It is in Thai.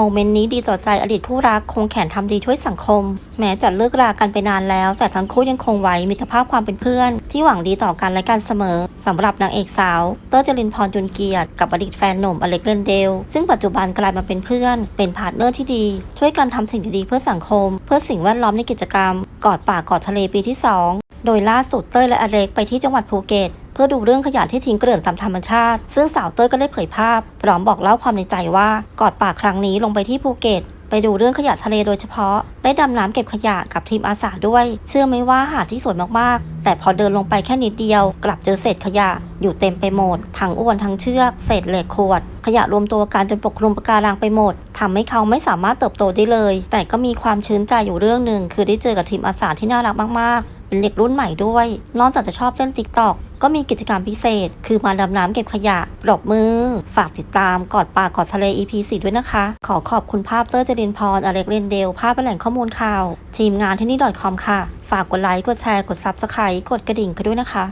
โมเมนต์นี้ดีต่อใจอดีตคู่รักคงแขนทำดีช่วยสังคม แม้จะเลิกรากันไปนานแล้ว แต่ทั้งคู่ยังคงไว้มิตรภาพความเป็นเพื่อน ที่หวังดีต่อกันและกันเสมอสำหรับนางเอกสาว เต้ยจรินพรจุนเกียรติกับอดีตแฟนหนุ่มอเล็กเลนเดล ซึ่งปัจจุบันกลายมาเป็นเพื่อน เป็นพาร์ทเนอร์ที่ดี ช่วยกันทำสิ่งดีเพื่อสังคม เพื่อสิ่งแวดล้อมในกิจกรรม กอดป่ากอดทะเลปีที่ 2 โดยล่าสุดเต้ยและอเล็กไปที่จังหวัดภูเก็ต พื่อดูเรื่องขยะที่ทิ้งเกลื่อนตามธรรมชาติ ซึ่งสาวเต้ยก็ได้เผยภาพพร้อมบอกเล่าความในใจว่ากอดป่าครั้งนี้ลงไปที่ภูเก็ตไปดูเรื่องขยะทะเลโดยเฉพาะ ได้ดำน้ำเก็บขยะกับทีมอาสาด้วย เชื่อไหมว่าหาดที่สวยมากๆ แต่พอเดินลงไปแค่นิดเดียว กลับเจอเศษขยะ อยู่เต็มไปหมด ทั้งอ้วนทั้งเชือก เศษเหล็กขวด ขยะรวมตัวกันจนปกคลุมปะการังไปหมดทำให้เขาไม่สามารถเติบโตได้เลย แต่ก็มีความชื้นใจอยู่เรื่องหนึ่งคือได้เจอกับทีมอาสาที่น่ารักมากๆ เป็นเด็กรุ่นใหม่ด้วย นอกจากจะชอบเล่นติ๊กตอก ก็มีกิจกรรมพิเศษ คือมาดำน้ำเก็บขยะปรบมือ ฝากติดตามกอดป่ากอดทะเล EP 4ด้วยนะคะ ขอขอบคุณภาพเตอร์เจรินพรอเล็กเรนเดล ภาพเป็นแหล่งข้อมูลข่าว ทีมงานที่นี่ .com ค่ะ ฝากกดไลค์ กดแชร์ กด Subscribe กดกระดิ่งกันด้วยนะคะ